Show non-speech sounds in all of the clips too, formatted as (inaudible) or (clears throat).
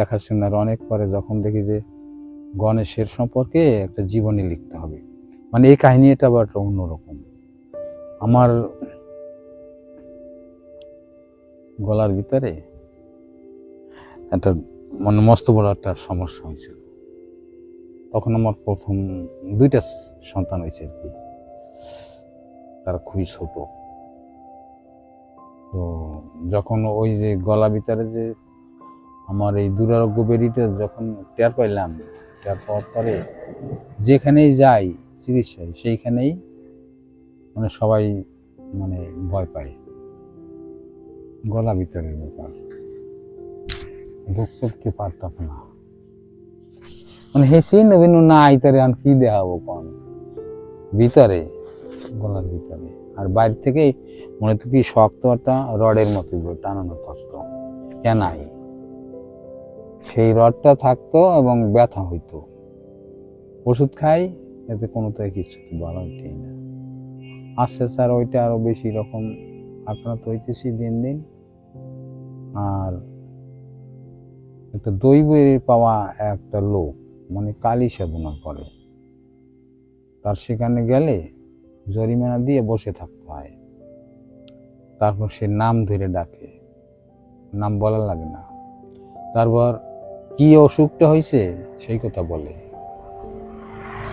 দেখাশোনার অনেক পরে যখন দেখি যে গণেশের সম্পর্কে একটা জীবনী লিখতে হবে। মানে এই কাহিনী এটা আবার অন্যরকম আমার গলার ভিতরে একটা মানে মস্ত বড় একটা সমস্যা হয়েছিল। তখন আমার প্রথম দুইটা সন্তান হয়েছে আর কি। তারা খুবই ছোট। তো যখন ওই যে গলা ভিতরে যে আমার এই দুরারোগ্য বেরিটা যখন টের পাইলাম, টের পাওয়ার পরে যেখানেই যাই চিকিৎসায়, সেইখানেই মানে সবাই মানে ভয় পায়। গলা ভিতরের ব্যাপার। বুক চুপকে পারতাম না। মানে হেসেই নবীন না আইতারে আন কি দেখাবো কন? ভিতরে, গলার ভিতরে। আর বাইরে থেকে মনে তো কি শক্ত একটা রডের মতো, টানানো কষ্ট কেনাই। সেই রডটা থাকতো এবং ব্যথা হইতো। ওষুধ খাই, এতে কোনো তো কিছু হইতেই না। আস্তে আস্তে আর ওইটা আরও বেশি রকম আক্রান্ত হইতেছি দিন দিন। আর একটা দৈবে পাওয়া একটা লোক মানে কালী সাধনা করে। তার সেখানে গেলে জরিমানা দিয়ে বসে থাকতে হয়। তারপর সে নাম ধরে ডাকে। নাম বলা লাগে না। তারপর কি অসুখটা হয়েছে? সেই কথা বলে।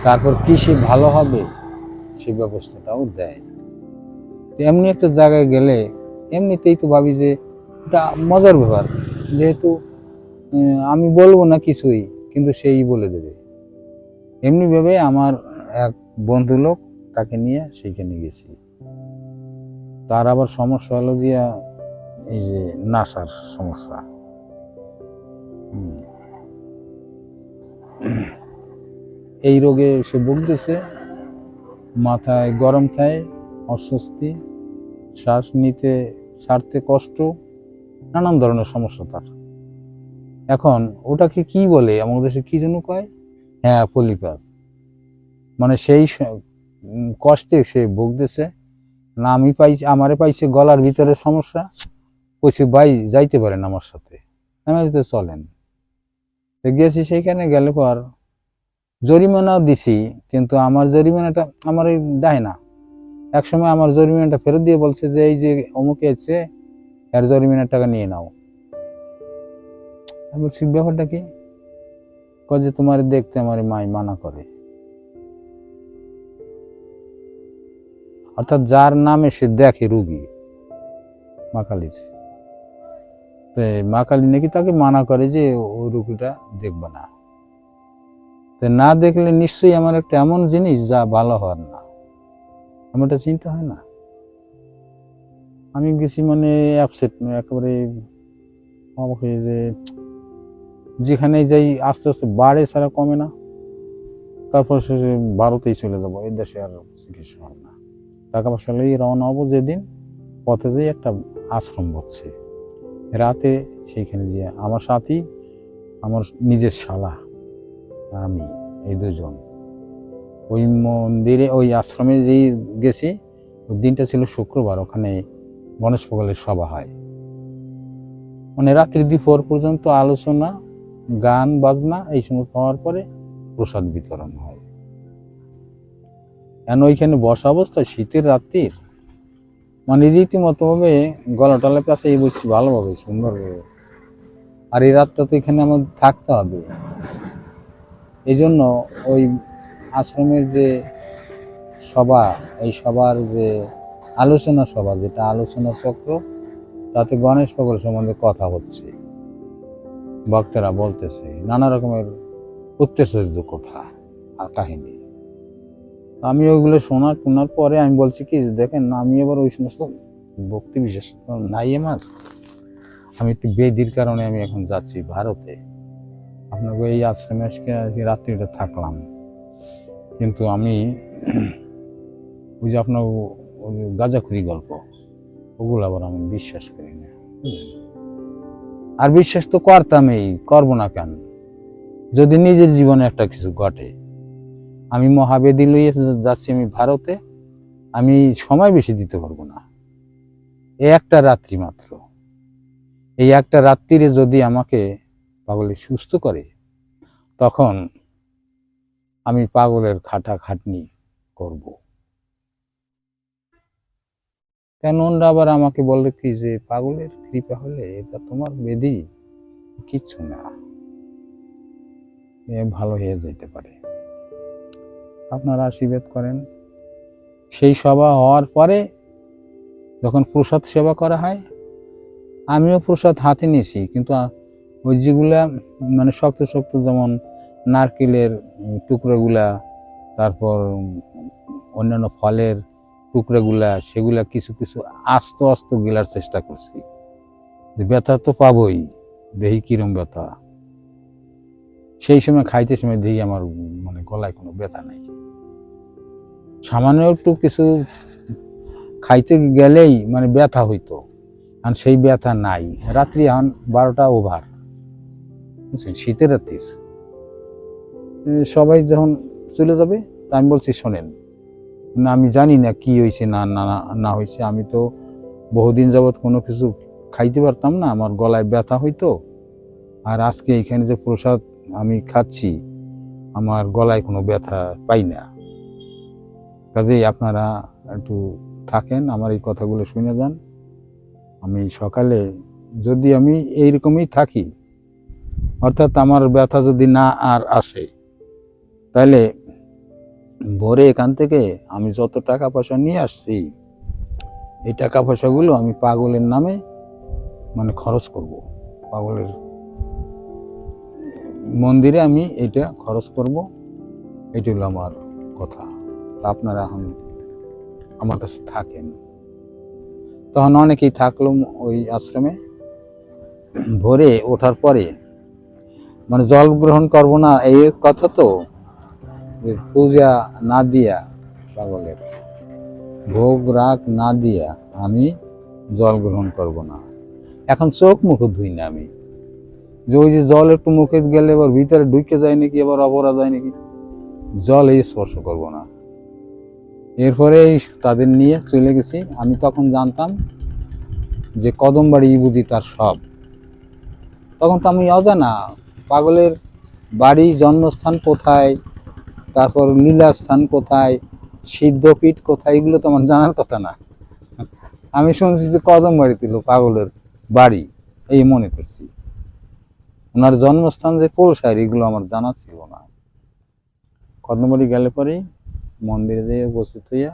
তারপর কি সে ভালো হবে? সেই ব্যবস্থাটাও দেয়। তো এমনি একটা জায়গায় গেলে এমনিতেই তো ভাবি যে এটা মজার ব্যাপার। যেহেতু আমি বলব না কিছুই, কিন্তু সেই বলে দেবে। এমনি ভেবে আমার এক বন্ধু লোক তাকে নিয়ে সেইখানে গেছি। তার আবার সমস্যা হলো যে এই যে নাসার সমস্যা। হুম। এই রোগে সে ভুগতেছে মাথায় গরম থাকে অস্বস্তি শ্বাস নিতে ছাড়তে কষ্ট নানান ধরনের সমস্যা তার। এখন ওটাকে কি বলে? আমাদের দেশে কি যেন কয়? হ্যাঁ পলিপাস মানে সেই কষ্টে সে ভুগতেছে। না আমি পাইছি আমারে পাইছে গলার ভিতরে সমস্যা কইছে ভাই যাইতে পারেন আমার সাথে। আমি বলছি, চলেন। গেছি সেইখানে গেলে পর জরিমানাও দিছি, কিন্তু আমার জরিমানাটা আমার এই দেয় না। একসময় আমার জরিমানাটা ফেরত দিয়ে বলছে যে, এই যে অমুকে আছে এর জরিমানার টাকা নিয়ে নাও। আমি বলছি, ব্যাপারটা কি? যে, তোমার দেখতে আমার মাই মানা করে। অর্থাৎ যার নামে সে দেখে রুগী মা কালীর মা কালী নাকি তাকে মানা করে যে ওই রুগীটা দেখবে না। তো না দেখলে নিশ্চয়ই আমার একটা এমন জিনিস যা ভালো হওয়ার না। এমনটা চিন্তা হয় না। আমি গেছি মানে অ্যাপসেট একেবারে অবাক হয়ে যে যেখানে যাই আস্তে আস্তে বাড়ে ছাড়া কমে না। তারপর শেষে ভারতেই চলে যাব, এই দেশে আর চিকিৎসা হবে না। টাকা পয়সা লই রওনা হব যেদিন, পথে যেয়ে একটা আশ্রম বসছে রাতে সেইখানে যে আমার সাথী, আমার নিজের শালা, আমি, এই দুজন। ওই মন্দিরে, ওই আশ্রমে যেই গেছি, ওই দিনটা ছিল শুক্রবার, ওখানে গণেশ পগলের সভা হয়। মানে রাত্রি দুপুর পর্যন্ত আলোচনা, গান, বাজনা, এই সমস্ত হওয়ার পরে প্রসাদ বিতরণ হয়। কেন ওইখানে বসা অবস্থায়? শীতের রাত্রির মানে রীতিমতো ভাবে গলা টলা পাশে এই বলছি ভালোভাবে, সুন্দরভাবে। আর এই রাতটা তো এখানে আমাদের থাকতে হবে। এই জন্য ওই আশ্রমের যে সভা, এই সবার যে আলোচনা সভা, যেটা আলোচনা চক্র, তাতে গণেশ পগল সম্বন্ধে কথা হচ্ছে। ভক্তরা বলতেছে, নানা রকমের উত্তেজর্য কথা আর কাহিনী। আমি ওইগুলো শোনার শোনার পরে আমি বলছি কি, দেখেন, আমি এবার ওই সমস্ত ভক্তি বিশেষ নাই আমার। আমি একটু বেদির কারণে আমি এখন যাচ্ছি ভারতে। আপনাকে এই আশ্রমে আজকে রাত্রিটা থাকলাম। কিন্তু আমি (clears throat) ওই যে আপনার ওই গাঁজাখুরি গল্প, ওগুলো আবার আমি বিশ্বাস করি না? আর বিশ্বাস তো করতামই, করব না কেন? যদি নিজের জীবনে একটা কিছু ঘটে আমি মহাবেদি লইয়ে যাচ্ছি আমি ভারতে, আমি সময় বেশি দিতে পারব না। এই একটা রাত্রি মাত্র। এই একটা রাত্রিরে যদি আমাকে পাগলে সুস্থ করে, তখন আমি পাগলের খাটা খাটনি করব। কেন ওনরা আবার আমাকে বলে কি যে, পাগলের কৃপা হলে এটা তোমার বেদি, কিচ্ছু না। ভালো হয়ে যেতে পারে। আপনারা আশীর্বাদ করেন। সেই সভা হওয়ার পরে যখন প্রসাদ সেবা করা হয়, আমিও প্রসাদ হাতে নিয়েছি, কিন্তু ওই যেগুলা মানে শক্ত শক্ত যেমন নারকেলের টুকরোগুলা, তারপর অন্যান্য ফলের টুকরোগুলা, সেগুলা কিছু কিছু আস্ত আস্ত গেলার চেষ্টা করছি। ব্যথা তো পাবই, দেহি কিরম ব্যথা। সেই সময় খাইতে সময় দেখি আমার মানে গলায় কোনো ব্যথা নাই। সামান্য একটু কিছু খাইতে গেলেই মানে ব্যথা হইতো। আর সেই ব্যথা নাই। রাত্রি এখন বারোটা ওভার বুঝছেন? শীতের রাত্রির। সবাই যখন চলে যাবে, তা আমি বলছি, শোনেন, না, আমি জানি না কি হয়েছে না না, না- না হয়েছে আমি তো বহুদিন যাবৎ কোনো কিছু খাইতে পারতাম না। আমার গলায় ব্যথা হইতো। আর আজকে এখানে যে প্রসাদ আমি খাচ্ছি, আমার গলায় কোনো ব্যথা পাই না। কাজেই আপনারা একটু থাকেন, আমার এই কথাগুলো শুনে যান। আমি সকালে যদি আমি এইরকমই থাকি, অর্থাৎ আমার ব্যথা যদি না আর আসে, তাহলে ভোরে এখান থেকে আমি যত টাকা পয়সা নিয়ে আসছি, এই টাকা পয়সাগুলো আমি পাগলের নামে মানে খরচ করব, পাগলের মন্দিরে আমি এটা খরচ করব, এটি হলো আমার কথা। আপনারা এখন আমার কাছে থাকেন। তখন অনেকেই থাকল ওই আশ্রমে। ভোরে ওঠার পরে মানে জল গ্রহণ করব না, এই কথা তো, যে পূজা না দিয়া পাগলের। ভোগ রাগ না দিয়া আমি জল গ্রহণ করব না। এখন চোখ মুখ ধুই না আমি। যে ওই যে জল একটু মুখে গেলে এবার ভিতরে ঢুকে যায় নাকি, এবার অপরাধ হয় নাকি? জল এই স্পর্শ করব না। এরপরে তাদের নিয়ে চলে গেছি। আমি তখন জানতাম যে কদমবাড়ি বুঝি তার সব। তখন তো আমি অজানা, পাগলের বাড়ি, জন্মস্থান কোথায়, তারপর লীলাস্থান কোথায়, সিদ্ধপীঠ কোথায়, এগুলো তো আমার জানার কথা না। আমি শুনছি যে কদম বাড়ি ছিল পাগলের বাড়ি, এই মনে করছি। ওনার জন্মস্থান যে পোলসার এগুলো আমার জানা ছিল না। কদমবাড়ি গেলে পরেই মন্দিরে যেয়ে উপস্থিত হইয়া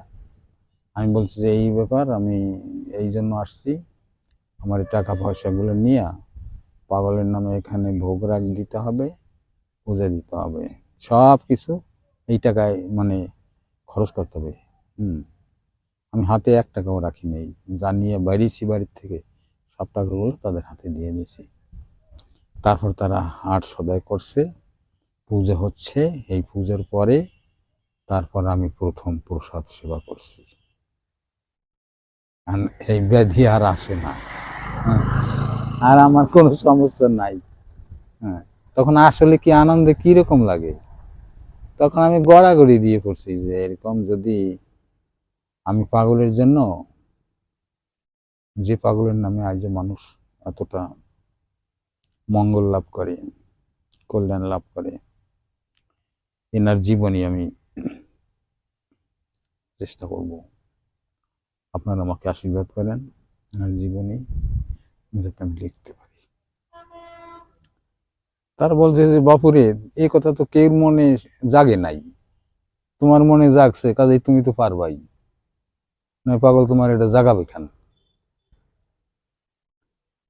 আমি বলছি যে, এই ব্যাপার, আমি এই জন্য আসছি। আমার টাকা পয়সাগুলো নিয়ে পাগলের নামে এখানে ভোগ রাগ দিতে হবে, পূজা দিতে হবে। সব কিছু এই টাকায় মানে খরচ করতে হবে। হুম। আমি হাতে এক টাকাও রাখি নেই। যা নিয়ে বাইরেছি বাড়ির থেকে। সব টাকাগুলো তাদের হাতে দিয়ে দিয়েছি। তারপর তারা হাট সদাই করছে। পুজো হচ্ছে, এই পুজোর পরে তারপর আমি প্রথম প্রসাদ সেবা করছি। এই ব্যাধি আর আসে না। হ্যাঁ। আর আমার কোনো সমস্যা নাই। হ্যাঁ। তখন আসলে কি আনন্দে কি রকম লাগে? তখন আমি গড়াগড়ি দিয়ে করছি যে এরকম যদি আমি পাগলের জন্য, যে পাগলের নামে আজ মানুষ এতটা মঙ্গল লাভ করে, কল্যাণ লাভ করে। এনার জীবনী আমি চেষ্টা করব। আপনারা আমাকে আশীর্বাদ করেন, এনার জীবনী যাতে আমি লিখতে পারি। তার বলছে যে, বাপুরে এই কথা তো কেউ মনে জাগে নাই। তোমার মনে জাগছে, কাজেই তুমি তো পারবাই। না পাগল, তোমার এটা জাগাবে কেন?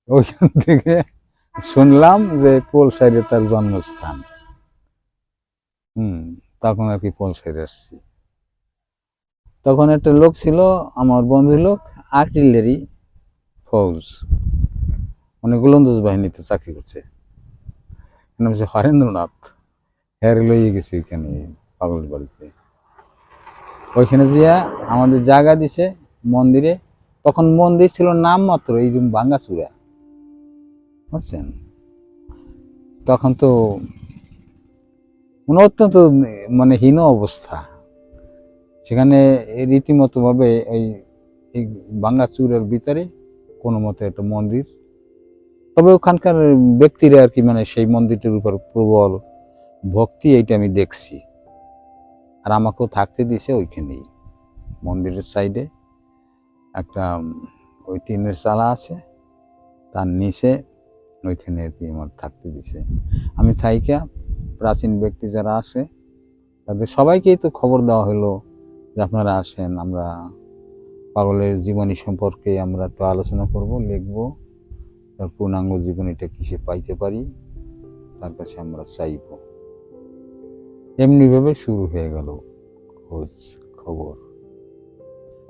ওইখান থেকে শুনলাম যে পোল সাইডে তার জন্মস্থান। হুম, তখন আর কি পোল সাইডে আসছি। তখন একটা লোক ছিল, আমার বন্ধু লোক, আর্টিলারি ফৌজ। মানে গোলন্দাজ বাহিনীতে চাকরি করছে। নাম হচ্ছে হরেন্দ্রনাথ। হ্যারে লইয়ে গেছে ওইখানে, পাগলের বাড়িতে। ওইখানে দিয়া আমাদের জায়গা দিছে মন্দিরে। তখন মন্দির ছিল নাম মাত্র এই রুম ভাঙ্গাচুরা বুঝছেন তখন তো মানে অত্যন্ত মানে হীন অবস্থা। সেখানে রীতিমতো ভাবে এই এই ভাঙ্গাচুরের ভিতরে কোনো মতে একটা মন্দির। তবে ওখানকার ব্যক্তিরা আর কি মানে সেই মন্দিরটার উপর প্রবল ভক্তি এইটা আমি দেখছি। আর আমাকেও থাকতে দিছে ওইখানেই। মন্দিরের সাইডে একটা, ওই টিনের চালা আছে। তার নিচে ওইখানে আর কি আমার থাকতে দিছে। আমি থাইকা প্রাচীন ব্যক্তি যারা আসে, তাদের সবাইকেই তো খবর দেওয়া হলো যে আপনারা আসেন, আমরা পাগলের জীবনী সম্পর্কে আমরা একটু আলোচনা করব, লিখব, তার পূর্ণাঙ্গ জীবনীটা কিসে পাইতে পারি, তার কাছে আমরা চাইব। এমনিভাবে শুরু হয়ে গেল খোঁজ খবর।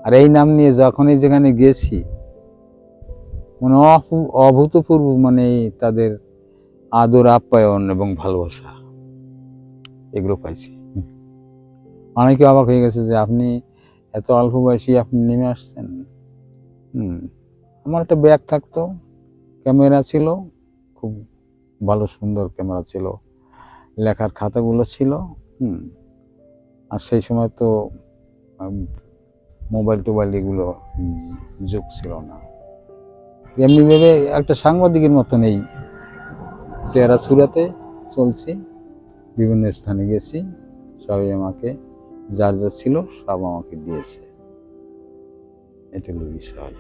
আর এই নাম নিয়ে যখনই যেখানে গেছি মানে অভূতপূর্ব মানে তাদের আদর, আপ্যায়ন এবং ভালোবাসা। এগুলো পাইছি। অনেকে অবাক হয়ে গেছে যে আপনি এত অল্প বয়সী আপনি নেমে আসছেন। হুম, আমার একটা ব্যাগ থাকতো, ক্যামেরা ছিল, খুব ভালো সুন্দর ক্যামেরা ছিল। লেখার খাতাগুলো ছিল, হুম, আর সেই সময় তো মোবাইল টোবাইল এগুলো যুগ ছিল না। এমনি ভাবে একটা সাংবাদিকের মতো নেই। চেহারা সুরাতে চলছি, বিভিন্ন স্থানে গেছি, সবাই আমাকে, যার যা ছিল সব আমাকে দিয়েছে। এটা হলো বিষয়।